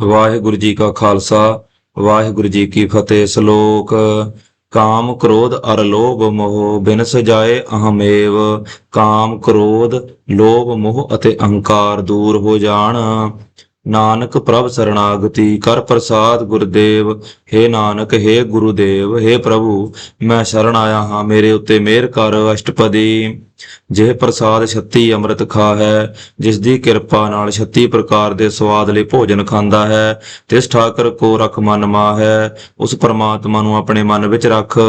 ਵਾਹਿਗੁਰੂ ਜੀ ਕਾ ਖਾਲਸਾ, ਵਾਹਿਗੁਰੂ ਜੀ ਕੀ ਫਤਿਹ। ਸ਼ਲੋਕ, ਕਾਮ ਕ੍ਰੋਧ ਅਰ ਲੋਭ ਮੋਹ ਬਿਨ ਸਜਾਏ ਅਹਮੇਵ। ਕਾਮ ਕ੍ਰੋਧ, ਲੋਭ ਮੋਹ ਅਤੇ ਅਹੰਕਾਰ ਦੂਰ ਹੋ ਜਾਣ। ਨਾਨਕ ਪ੍ਰਭ ਸਰਣਾਗਤੀ ਕਰ ਪ੍ਰਸਾਦ ਗੁਰਦੇਵ हे ਨਾਨਕ हे ਗੁਰੂਦੇਵ हे ਪ੍ਰਭੂ ਮੈਂ ਸ਼ਰਨ ਆਇਆ ਹਾਂ ਮੇਰੇ ਉੱਤੇ ਮਿਹਰ ਕਰ ਅਸ਼ਟਪਦੀ ਜਿਹ ਪ੍ਰਸਾਦ ਛੱਤੀ ਅੰਮ੍ਰਿਤ ਖਾ ਹੈ ਜਿਸ ਦੀ ਕਿਰਪਾ ਨਾਲ ਛੱਤੀ ਪ੍ਰਕਾਰ ਦੇ ਸਵਾਦ ਲਈ ਭੋਜਨ ਖਾਂਦਾ ਹੈ ਤਿਸ ਠਾਕਰ ਕੋ ਰਖ ਮਨ ਮਾਹੈ ਉਸ ਪਰਮਾਤਮਾ ਨੂੰ ਆਪਣੇ ਮਨ ਵਿੱਚ ਰੱਖ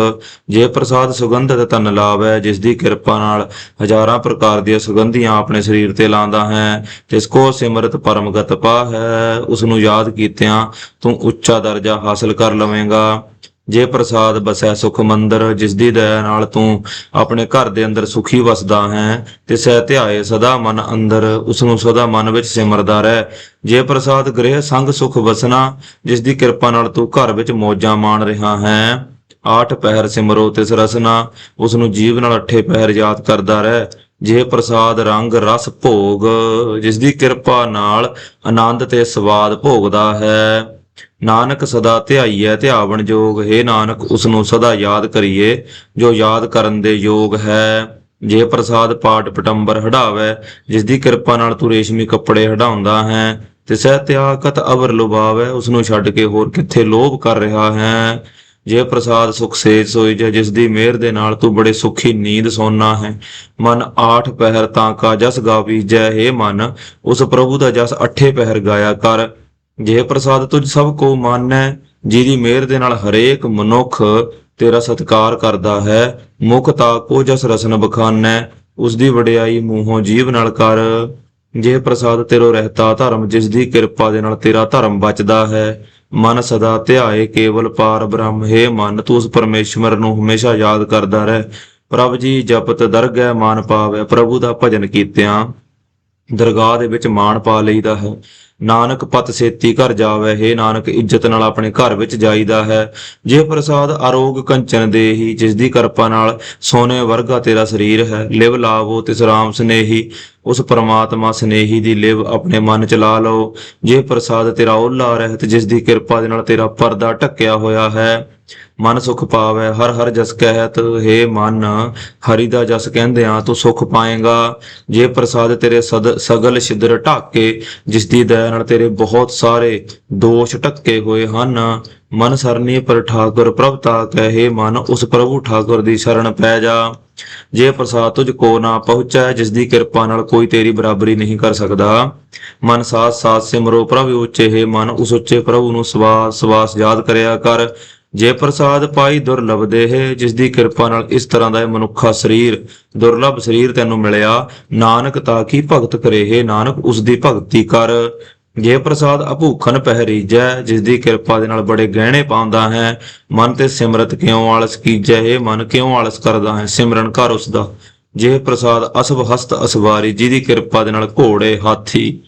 ਜੇ ਪ੍ਰਸਾਦ ਸੁਗੰਧਿਤ ਤਨ ਲਾਵੈ ਜਿਸ ਦੀ ਕਿਰਪਾ ਨਾਲ ਹਜ਼ਾਰਾਂ ਪ੍ਰਕਾਰ ਦੀਆਂ ਸੁਗੰਧੀਆਂ ਆਪਣੇ ਸਰੀਰ ਤੇ ਲਾਉਂਦਾ ਹੈ ਤਿਸ ਕੋ ਸਿਮਰਤ ਪਰਮਗਤ ਪਾਹੈ ਉਸ ਨੂੰ ਯਾਦ ਕੀਤਿਆਂ ਤੂੰ ਉੱਚਾ ਦਰਜਾ ਹਾਸਲ ਕਰ ਲਵੇਂਗਾ। ਜੇ ਪ੍ਰਸਾਦ ਬਸੈ ਸੁਖ ਮੰਦਰ ਜਿਸ ਦੀ ਦਇਆ ਨਾਲ ਤੂੰ ਆਪਣੇ ਘਰ ਦੇ ਅੰਦਰ ਸੁਖੀ ਵਸਦਾ ਹੈ, ਤੇ ਸਹਿ ਧਿਆਏ ਸਦਾ ਮਨ ਅੰਦਰ ਉਸ ਨੂੰ ਸਦਾ ਮਨ ਵਿੱਚ ਸਿਮਰਦਾ ਰਹਿ। ਜੇ ਪ੍ਰਸਾਦ ਗ੍ਰਹਿ ਸੰਗ ਸੁਖ ਵਸਣਾ ਜਿਸ ਦੀ ਕਿਰਪਾ ਨਾਲ ਤੂੰ ਘਰ ਵਿੱਚ ਮੌਜਾਂ ਮਾਣ ਰਿਹਾ ਹੈ, ਆਠ ਪਹਿਰ ਸਿਮਰੋ ਤਿਸ ਰਸਨਾ ਉਸ ਨੂੰ ਜੀਵ ਨਾਲ ਅੱਠੇ ਪਹਿਰ ਯਾਦ ਕਰਦਾ ਰਹਿ। ਜੇ ਪ੍ਰਸਾਦ ਰੰਗ ਰਸ ਭੋਗ ਜਿਸ ਦੀ ਕਿਰਪਾ ਨਾਲ ਆਨੰਦ ਤੇ ਸਵਾਦ ਭੋਗਦਾ ਹੈ। ਨਾਨਕ ਸਦਾ ਧਿਆਈਐ, ਧਿਆਵਣ ਜੋਗ। ਹੈ ਨਾਨਕ ਉਸ ਨੂੰ ਸਦਾ ਯਾਦ ਕਰੀਏ, ਜੋ ਯਾਦ ਕਰਨ ਦੇ ਯੋਗ ਹੈ। ਜੇ ਪ੍ਰਸਾਦ ਪਾਟ ਪਟੰਬਰ ਹਟਾਵੇ ਜਿਸ ਦੀ ਕਿਰਪਾ ਨਾਲ ਤੂੰ ਰੇਸ਼ਮੀ ਕੱਪੜੇ ਹਟਾਉਂਦਾ ਹੈ ਤੇ ਸਹਿ ਅਵਰ ਲੁਭਾਵੇ ਉਸ ਨੂੰ ਛੱਡ ਕੇ ਹੋਰ ਕਿੱਥੇ ਲੋਭ ਕਰ ਰਿਹਾ ਹੈ। ਜੇ ਪ੍ਰਸਾਦ ਸੁਖ ਸੇਜ ਸੋਈ ਜੇ ਜਿਸ ਦੀ ਮਿਹਰ ਦੇ ਨਾਲ ਤੂੰ ਬੜੇ ਸੁਖੀ ਨੀਂਦ ਸੋਨਾ ਹੈ। ਮਨ ਆਠ ਪਹਿਰ ਤਾਂ ਕਾ ਜਸ ਗਾਵੀ, ਜੈ ਹੇ ਮਨ, ਉਸ ਪ੍ਰਭੂ ਦਾ ਜਸ ਅੱਠੇ ਪਹਿਰ ਗਾਇਆ ਕਰ। ਜੇ ਪ੍ਰਸਾਦ ਤੁਝ ਸਭ ਕੋ ਮਾਨੈ, ਜਿਹਦੀ ਮਿਹਰ ਦੇ ਨਾਲ ਹਰੇਕ ਮਨੁੱਖ ਤੇਰਾ ਸਤਿਕਾਰ ਕਰਦਾ ਹੈ, ਮੁਖ ਤਾ ਕੋ ਜਸ ਰਸਨ ਬਖਾਨੈ ਉਸ ਦੀ ਵਡਿਆਈ ਮੂੰਹੋਂ ਜੀਵ ਨਾਲ ਕਰ। ਜੇ ਪ੍ਰਸਾਦ ਤੇਰੋ ਰਹਿਤਾ ਧਰਮ ਜਿਸ ਦੀ ਕਿਰਪਾ ਦੇ ਨਾਲ ਤੇਰਾ ਧਰਮ ਬਚਦਾ ਹੈ ਮਨ ਸਦਾ ਧਿਆਏ, ਕੇਵਲ ਪਾਰ ਬ੍ਰਹਮ ਹੈ ਮਨ, ਤੂੰ ਉਸ ਪਰਮੇਸ਼ਵਰ ਨੂੰ ਹਮੇਸ਼ਾ ਯਾਦ ਕਰਦਾ ਰਹਿ। ਪ੍ਰਭ ਜੀ, ਜਪਤ ਦਰਗਹਿ ਮਾਨ ਪਾਵੇ, ਪ੍ਰਭੂ ਦਾ ਭਜਨ ਕੀਤਿਆਂ। ਦਰਗਾਹ ਦੇ ਵਿੱਚ ਮਾਣ ਪਾ ਲਈਦਾ ਹੈ। ਨਾਨਕ ਪਤ ਸੇਤੀ ਘਰ ਜਾਵੇ, ਹੈ ਨਾਨਕ ਇੱਜ਼ਤ ਨਾਲ ਆਪਣੇ ਘਰ ਵਿੱਚ ਜਾਈਦਾ ਹੈ। ਜੇ ਪ੍ਰਸਾਦ ਅਰੋਗ ਕੰਚਨ ਦੇਹੀ, ਜਿਸ ਦੀ ਕਿਰਪਾ ਨਾਲ ਸੋਨੇ ਵਰਗਾ ਤੇਰਾ ਸਰੀਰ ਹੈ। ਲਿਵ ਲਾਵੋ ਤਿਸ ਰਾਮ ਸਨੇਹੀ, ਉਸ ਪਰਮਾਤਮਾ ਸਨੇਹੀ ਦੀ ਲਿਵ ਆਪਣੇ ਮਨ ਚ ਲਾ ਲਓ। ਜੇ ਪ੍ਰਸਾਦ ਤੇਰਾ ਓਲਾ ਰਹਿਤ, ਜਿਸ ਦੀ ਕਿਰਪਾ ਦੇ ਨਾਲ ਤੇਰਾ ਪਰਦਾ ਢੱਕਿਆ ਹੋਇਆ ਹੈ। ਮਨ ਸੁਖ ਪਾਵੇ, ਹਰ ਹਰ ਜਸ ਕਹਿਤ, ਹੈ ਮਨ, ਹਰੀ ਦਾ ਜਸ ਕਹਿੰਦੇ ਆ, ਤੂੰ ਸੁਖ ਪਾਏਗਾ। ਜੇ ਪ੍ਰਸਾਦ ਤੇਰੇ ਸਗਲ ਸ਼ਿਦਰ ਢਾਕੇ, ਜਿਸ ਦੀ ਦਇਆ ਨਾਲ ਤੇਰੇ ਬਹੁਤ ਸਾਰੇ ਦੋਸ਼ ਢੱਕੇ ਹੋਏ ਹਨ, ਮਨ ਸਰਨੀ ਪਰ ਠਾਕੁਰ ਪ੍ਰਭ ਤਾ ਕਹੇ ਮਨ, ਉਸ ਪ੍ਰਭੂ ਠਾਕੁਰ ਦੀ ਸ਼ਰਨ ਪੈ ਜਾ। ਜੇ ਪ੍ਰਸਾਦ ਤੁਝ ਕੋ ਨਾ ਪਹੁੰਚੈ, ਜਿਸ ਦੀ ਕਿਰਪਾ ਨਾਲ ਕੋਈ ਤੇਰੀ ਬਰਾਬਰੀ ਨਹੀਂ ਕਰ ਸਕਦਾ। ਮਨ ਸਾਥ ਸਾਥ ਸਿਮਰੋ ਪ੍ਰਭ ਉੱਚੇ, ਹੈ ਮਨ, ਉਸ ਉੱਚੇ ਪ੍ਰਭੂ ਨੂੰ ਸਵਾਸ ਸਵਾਸ ਯਾਦ ਕਰਿਆ ਕਰ। ਜੇ ਪ੍ਰਸਾਦ ਪਾਈ ਦੁਰਲਭ ਦੇਹ ਜਿਸ ਦੀ ਕਿਰਪਾ ਨਾਲ ਇਸ ਤਰ੍ਹਾਂ ਦਾ ਇਹ ਮਨੁੱਖਾ ਸਰੀਰ, ਦੁਰਲਭ ਸਰੀਰ ਤੈਨੂੰ ਮਿਲਿਆ, ਨਾਨਕ ਤਾਂ ਕੀ ਭਗਤ ਕਰੇ? ਹੈ ਨਾਨਕ ਉਸ ਦੀ ਭਗਤੀ ਕਰ। ਜੇ ਪ੍ਰਸਾਦ ਅਭੂਖਨ ਪਹਿਰੀਜੈ ਜਿਸ ਦੀ ਕਿਰਪਾ ਦੇ ਨਾਲ ਬੜੇ ਗਹਿਣੇ ਪਾਉਂਦਾ ਹੈ, ਮਨ ਤੇ ਸਿਮਰਤ ਕਿਉਂ ਆਲਸ ਕੀਜੈ? ਇਹ ਮਨ, ਕਿਉਂ ਆਲਸ ਕਰਦਾ ਹੈ? ਸਿਮਰਨ ਕਰ ਉਸ ਦਾ ਜੇ ਪ੍ਰਸਾਦ ਅਸਵ ਹਸਤ ਅਸਵਾਰੀ ਜਿਹਦੀ ਕਿਰਪਾ ਦੇ ਨਾਲ ਘੋੜੇ ਹਾਥੀ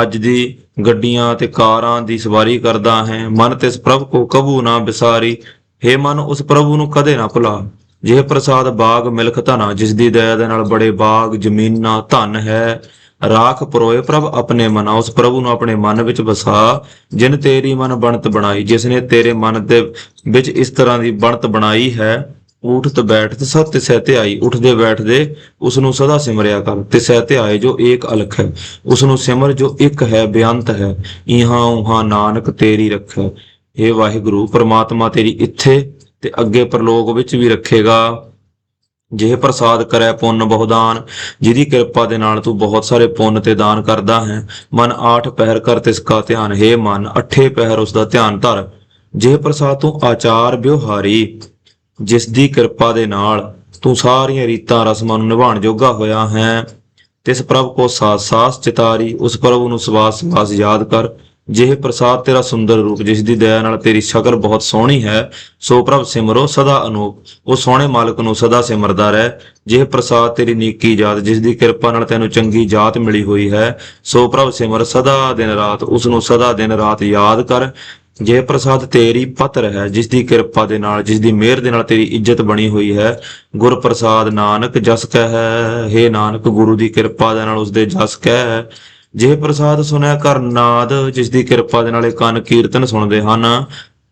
ਅੱਜ ਦੀ ਗੱਡੀਆਂ ਤੇ ਕਾਰਾਂ ਦੀ ਸਵਾਰੀ ਕਰਦਾ ਹੈ। ਮਨ ਤਿਸ ਪ੍ਰਭ ਕੋ ਕਬੂ ਨਾ ਵਿਸਾਰੀ हे ਮਨ, ਉਸ ਪ੍ਰਭੂ ਨੂੰ ਕਦੇ ਨਾ ਭੁਲਾ। ਜਿਹ ਪ੍ਰਸਾਦ ਬਾਗ ਮਿਲਖ ਧਨਾ, ਜਿਸ ਦੀ ਦਇਆ ਦੇ ਨਾਲ ਬੜੇ ਬਾਗ ਜ਼ਮੀਨਾਂ ਧਨ ਹੈ। ਰਾਖ ਪਰੋਏ ਪ੍ਰਭ ਆਪਣੇ ਮਨਾ, ਉਸ ਪ੍ਰਭੂ ਨੂੰ ਆਪਣੇ ਮਨ ਵਿੱਚ ਵਸਾ। ਜਿਨ ਤੇਰੀ ਮਨ ਬਣਤ ਬਣਾਈ ਜਿਸ ਨੇ ਤੇਰੇ ਮਨ ਦੇ ਵਿੱਚ ਇਸ ਤਰ੍ਹਾਂ ਦੀ ਬਣਤ ਬਣਾਈ ਹੈ ਉਠਤ ਬੈਠਤ ਸਤ ਤਿਸੈ ਧਿਆਈ ਉੱਠਦੇ ਬੈਠਦੇ ਉਸ ਨੂੰ ਸਦਾ ਸਿਮਰਿਆ ਕਰ। ਤਿਸੈ ਧਿਆਏ ਜੋ ਏਕ ਅਲਖ ਹੈ। ਉਸ ਨੂੰ ਸਿਮਰ ਜੋ ਇੱਕ ਹੈ ਬੇਅੰਤ ਹੈ। ਇਹਾਂ ਉਹਾਂ ਨਾਨਕ ਤੇਰੀ ਰੱਖੈ। हे ਵਾਹਿਗੁਰੂ, ਪ੍ਰਮਾਤਮਾ ਤੇਰੀ ਇੱਥੇ ਤੇ ਅੱਗੇ ਪ੍ਰਲੋਕ ਵਿੱਚ ਵੀ ਰੱਖੇਗਾ। ਜੇ ਪ੍ਰਸਾਦ ਕਰੈ ਪੁੰਨ ਬਹੁਦਾਨ, ਜਿਹਦੀ ਕਿਰਪਾ ਦੇ ਨਾਲ ਤੂੰ ਬਹੁਤ ਸਾਰੇ ਪੁੰਨ ਤੇ ਦਾਨ ਕਰਦਾ ਹੈ। ਮਨ ਆਠ ਪਹਿਰ ਕਰ ਤਿਸ ਕਾ ਧਿਆਨ। ਹੈ ਮਨ, ਅਠੇ ਪਹਿਰ ਉਸ ਦਾ ਧਿਆਨ ਧਰ। ਜੇ ਪ੍ਰਸਾਦ ਤੂੰ ਆਚਾਰ ਵਿਵਹਾਰੀ ਜਿਸ ਦੀ ਕਿਰਪਾ ਦੇ ਨਾਲ ਤੂੰ ਸਾਰੀਆਂ ਰੀਤਾਂ ਰਸਮਾਂ ਨੂੰ ਨਿਭਾਉਣ ਜੋਗਾ ਹੋਇਆ ਹੈ। ਤਿਸ ਪ੍ਰਭ ਕੋ ਸਾਥ ਸਾਸ ਚਿਤਾਰੀ, ਉਸ ਪ੍ਰਭੂ ਨੂੰ ਸਵਾਸ ਸਵਾਸ ਯਾਦ ਕਰ। ਜਿਹ ਪ੍ਰਸਾਦ ਤੇਰਾ ਸੁੰਦਰ ਰੂਪ ਜਿਸ ਦੀ ਦਇਆ ਨਾਲ ਤੇਰੀ ਸ਼ਕਲ ਬਹੁਤ ਸੋਹਣੀ ਹੈ, ਸੋ ਪ੍ਰਭ ਸਿਮਰੋ ਸਦਾ ਅਨੂਪ। ਉਹ ਸੋਹਣੇ ਮਾਲਕ ਨੂੰ ਸਦਾ ਸਿਮਰਦਾ ਰਹਿ। ਜਿਹ ਪ੍ਰਸਾਦ ਤੇਰੀ ਨੀਕੀ ਜਾਤ ਜਿਸ ਦੀ ਕਿਰਪਾ ਨਾਲ ਤੈਨੂੰ ਚੰਗੀ ਜਾਤ ਮਿਲੀ ਹੋਈ ਹੈ, ਸੋ ਪ੍ਰਭ ਸਿਮਰ ਸਦਾ ਦਿਨ ਰਾਤ, ਉਸ ਨੂੰ ਸਦਾ ਦਿਨ ਰਾਤ ਯਾਦ ਕਰ। ਜੇ ਪ੍ਰਸਾਦ ਤੇਰੀ ਪਤਰ ਹੈ ਜਿਸ ਦੀ ਕਿਰਪਾ ਦੇ ਨਾਲ ਜਿਸ ਦੀ ਮਿਹਰ ਦੇ ਨਾਲ ਤੇਰੀ ਇੱਜ਼ਤ ਬਣੀ ਹੋਈ ਹੈ, ਗੁਰ ਪ੍ਰਸਾਦ ਨਾਨਕ ਜਸ ਕਹਿ, ਹੈ ਨਾਨਕ ਗੁਰੂ ਦੀ ਕਿਰਪਾ ਦੇ ਨਾਲ ਉਸ ਦੇ ਜਸ ਕਹਿ। ਜੇ ਪ੍ਰਸਾਦ ਸੁਣਿਆ ਕਰ ਨਾਦ ਜਿਸ ਦੀ ਕਿਰਪਾ ਦੇ ਨਾਲ ਇਹ ਕੰਨ ਕੀਰਤਨ ਸੁਣਦੇ ਹਨ।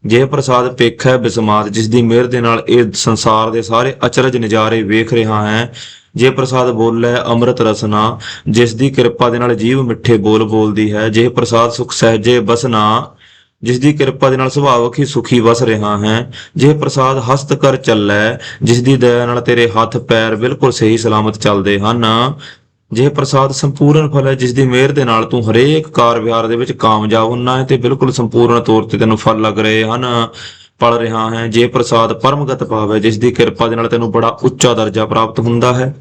ਜੇ ਪ੍ਰਸਾਦ ਪੇਖ ਹੈ ਬਿਸਮਾਦ ਜਿਸ ਦੀ ਮਿਹਰ ਦੇ ਨਾਲ ਇਹ ਸੰਸਾਰ ਦੇ ਸਾਰੇ ਅਚਰਜ ਨਜ਼ਾਰੇ ਵੇਖ ਰਿਹਾ ਹੈ। ਜੇ ਪ੍ਰਸਾਦ ਬੋਲੇ ਅੰਮ੍ਰਿਤ ਰਸਨਾ ਜਿਸ ਦੀ ਕਿਰਪਾ ਦੇ ਨਾਲ ਜੀਵ ਮਿੱਠੇ ਬੋਲ ਬੋਲਦੀ ਹੈ। ਜੇ ਪ੍ਰਸਾਦ ਸੁਖ ਸਹਿਜੇ ਬਸਨਾ ਜਿਸ ਦੀ ਕਿਰਪਾ ਦੇ ਨਾਲ ਸੁਭਾਵਕ ਹੀ ਸੁਖੀ ਵਸ ਰਿਹਾ ਹੈ। ਜੇ ਪ੍ਰਸਾਦ ਹਸਤ ਕਰ ਚੱਲੈ, ਜਿਸ ਦੀ ਦਇਆ ਨਾਲ ਤੇਰੇ ਹੱਥ ਪੈਰ ਬਿਲਕੁਲ ਸਹੀ ਸਲਾਮਤ ਚੱਲਦੇ ਹਨ। ਜੇ ਪ੍ਰਸਾਦ ਸੰਪੂਰਨ ਫਲ ਹੈ, ਜਿਸ ਦੀ ਮਿਹਰ ਦੇ ਨਾਲ ਤੂੰ ਹਰੇਕ ਕਾਰ ਵਿਹਾਰ ਦੇ ਵਿੱਚ ਕਾਮਯਾਬ ਹੁੰਨਾ ਹੈ ਤੇ ਬਿਲਕੁਲ ਸੰਪੂਰਨ ਤੌਰ ਤੇ ਤੈਨੂੰ ਫਲ ਲੱਗ ਰਹੇ ਹਨ, ਪਲ ਰਿਹਾ ਹੈ। ਜੇ ਪ੍ਰਸਾਦ ਪਰਮਗਤ ਭਾਵ ਹੈ ਜਿਸ ਦੀ ਕਿਰਪਾ ਦੇ ਨਾਲ ਤੈਨੂੰ ਬੜਾ ਉੱਚਾ ਦਰਜਾ ਪ੍ਰਾਪਤ ਹੁੰਦਾ ਹੈ।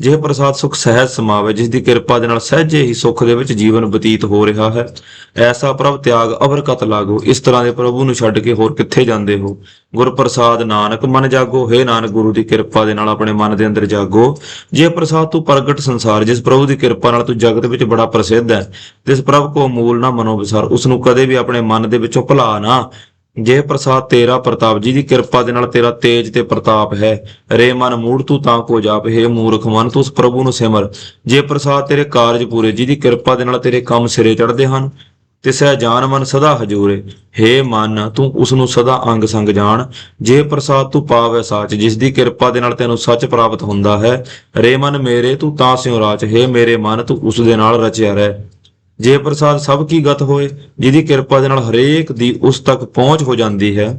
ਜਿਹ ਪ੍ਰਸਾਦ ਸੁਖ ਸਹਿਜ ਸਮਾਵੇ, ਜਿਸ ਦੀ ਕਿਰਪਾ ਦੇ ਨਾਲ ਸਹਿਜੇ ਹੀ ਸੁਖ ਦੇ ਵਿੱਚ ਜੀਵਨ ਬਤੀਤ ਹੋ ਰਿਹਾ ਹੈ, ਐਸਾ ਪ੍ਰਭ ਤਿਆਗ ਅਵਰਕਤ ਲਾਗੋ, ਇਸ ਤਰ੍ਹਾਂ ਦੇ ਪ੍ਰਭੂ ਨੂੰ ਛੱਡ ਕੇ ਹੋਰ ਕਿੱਥੇ ਜਾਂਦੇ ਹੋ? ਗੁਰ ਪ੍ਰਸਾਦ ਨਾਨਕ, ਮਨ ਜਾਗੋ, ਹੈ ਨਾਨਕ ਗੁਰੂ ਦੀ ਕਿਰਪਾ ਦੇ ਨਾਲ ਆਪਣੇ ਮਨ ਦੇ ਅੰਦਰ ਜਾਗੋ। ਜੇ ਪ੍ਰਸਾਦ ਤੂੰ ਪ੍ਰਗਟ ਸੰਸਾਰ, ਜਿਸ ਪ੍ਰਭੂ ਦੀ ਕਿਰਪਾ ਨਾਲ ਤੂੰ ਜਗਤ ਵਿੱਚ ਬੜਾ ਪ੍ਰਸਿੱਧ ਹੈ, ਜਿਸ ਪ੍ਰਭ ਕੋ ਮੂਲ ਨਾ ਮਨੋ ਵਿਸਾਰ, ਉਸ ਨੂੰ ਕਦੇ ਵੀ ਆਪਣੇ ਮਨ ਦੇ ਵਿੱਚੋਂ ਭੁਲਾ ਨਾ। ਜੇ ਪ੍ਰਸਾਦ ਤੇਰਾ ਪ੍ਰਤਾਪ ਜੀ ਦੀ ਕਿਰਪਾ ਦੇ ਨਾਲ ਤੇਰਾ ਤੇਜ ਤੇ ਪ੍ਰਤਾਪ ਹੈ, ਰੇ ਮਨ ਮੂੜ ਤੂੰ ਤਾਂ ਕੋ ਜਾਪ, ਹੈ ਮੂਰਖ ਮਨ, ਤੂੰ ਉਸ ਪ੍ਰਭੂ ਨੂੰ ਸਿਮਰ। ਜੇ ਪ੍ਰਸਾਦ ਤੇਰੇ ਕਾਰਜ ਪੂਰੇ ਜੀ ਦੀ ਕਿਰਪਾ ਦੇ ਨਾਲ ਤੇਰੇ ਕੰਮ ਸਿਰੇ ਚੜਦੇ ਹਨ ਤਿਸੈ ਜਾਨ ਮਨ ਸਦਾ ਹਜੂਰੇ। ਹੇ ਮਨ, ਤੂੰ ਉਸ ਨੂੰ ਸਦਾ ਅੰਗ ਸੰਗ ਜਾਣ। ਜੇ ਪ੍ਰਸਾਦ ਤੂੰ ਪਾਵੈ ਸਾਚ, ਜਿਸ ਦੀ ਕਿਰਪਾ ਦੇ ਨਾਲ ਤੈਨੂੰ ਸੱਚ ਪ੍ਰਾਪਤ ਹੁੰਦਾ ਹੈ, ਰੇ ਮਨ ਮੇਰੇ, ਤੂੰ ਤਾਂ ਸਿਉ ਰਾਚ। ਹੇ ਮੇਰੇ ਮਨ, ਤੂੰ ਉਸ ਦੇ ਨਾਲ ਰਚਿਆ ਰਹਿ। ਜੇ ਪ੍ਰਸਾਦ ਸਭ ਕੀ ਗਤ ਹੋਏ, ਜਿਹਦੀ ਕਿਰਪਾ ਦੇ ਨਾਲ ਹਰੇਕ ਦੀ ਉਸ ਤੱਕ ਪਹੁੰਚ ਹੋ ਜਾਂਦੀ ਹੈ,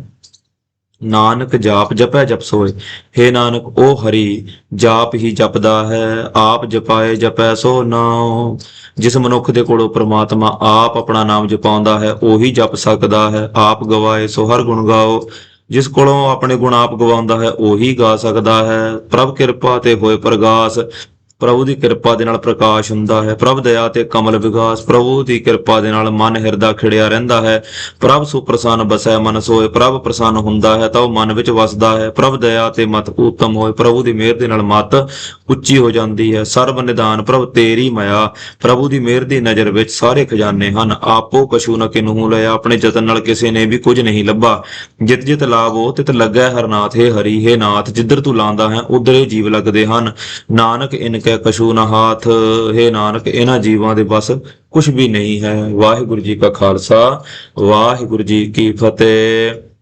ਨਾਨਕ ਜਾਪ ਜਪੈ ਜਪ ਸੋਏ। ਹੇ ਨਾਨਕ ਉਹ ਹਰੀ, ਜਾਪ ਹੀ ਜਪਦਾ ਹੈ, ਆਪ ਜਪਾਏ ਜਪੈ ਸੋ ਨਾਉ। ਜਿਸ ਮਨੁੱਖ ਦੇ ਕੋਲੋਂ ਪ੍ਰਮਾਤਮਾ ਆਪ ਆਪਣਾ ਨਾਮ ਜਪਾਉਂਦਾ ਹੈ, ਉਹੀ ਜਪ ਸਕਦਾ ਹੈ, ਆਪ ਗਵਾਏ ਸੋ ਹਰ ਗੁਣ ਗਾਓ। ਜਿਸ ਕੋਲੋਂ ਆਪਣੇ ਗੁਣ ਆਪ ਗਵਾਉਂਦਾ ਹੈ, ਉਹੀ ਗਾ ਸਕਦਾ ਹੈ, ਪ੍ਰਭ ਕਿਰਪਾ ਤੇ ਹੋਏ ਪ੍ਰਗਾਸ। ਪ੍ਰਭੂ ਦੀ ਕਿਰਪਾ ਦੇ ਨਾਲ ਪ੍ਰਕਾਸ਼ ਹੁੰਦਾ ਹੈ। ਪ੍ਰਭ ਦਇਆ ਤੇ ਕਮਲ ਵਿਗਾਸ, ਪ੍ਰਭੂ ਦੀ ਕਿਰਪਾ ਦੇ ਨਾਲ ਮਨ ਹਿਰਦਾ ਖਿੜਿਆ ਰਹਿੰਦਾ ਹੈ। ਪ੍ਰਭ ਸੁਪ੍ਰਸੰਨ ਬਸੈ ਮਨ ਸੋਏ, ਪ੍ਰਭ ਪ੍ਰਸੰਨ ਹੁੰਦਾ ਹੈ, ਤਾਂ ਉਹ ਮਨ ਵਿੱਚ ਵਸਦਾ ਹੈ। ਪ੍ਰਭ ਦਇਆ ਤੇ ਮਤ ਉਤਮ ਹੋਏ, ਪ੍ਰਭੂ ਦੀ ਮਿਹਰ ਦੇ ਨਾਲ ਮਤ ਉੱਚੀ ਹੋ ਜਾਂਦੀ ਹੈ। ਸਰਬ ਨਿਦਾਨ, ਪ੍ਰਭ ਤੇਰੀ ਮਾਇਆ, ਪ੍ਰਭੂ ਦੀ ਮਿਹਰ ਦੀ ਨਜ਼ਰ ਵਿੱਚ ਸਾਰੇ ਖਜ਼ਾਨੇ ਹਨ। ਆਪੋ ਕਛੂ ਨ ਕਿਨਹੂ ਲਿਆ, ਆਪਣੇ ਯਤਨ ਨਾਲ ਕਿਸੇ ਨੇ ਵੀ ਕੁਝ ਨਹੀਂ ਲੱਭਾ। ਜਿਤ ਜਿਤ ਲਾਵੋ ਤਿਤ ਲੱਗੈ ਹਰਨਾਥ, ਹੈ ਹਰੀ, ਹੈ ਨਾਥ, ਜਿੱਧਰ ਤੂੰ ਲਾਂਦਾ ਹੈ, ਉਧਰ ਹੀ ਜੀਵ ਲੱਗਦੇ ਹਨ। ਨਾਨਕ ਇਨ ਕੈ ਕਛੂ ਨ ਹਾਥ, ਹੈ ਨਾਨਕ, ਇਹਨਾਂ ਜੀਵਾਂ ਦੇ ਬਸ ਕੁਝ ਵੀ ਨਹੀਂ ਹੈ। ਵਾਹਿਗੁਰੂ ਜੀ ਕਾ ਖਾਲਸਾ, ਵਾਹਿਗੁਰੂ ਜੀ ਕੀ ਫਤਿਹ।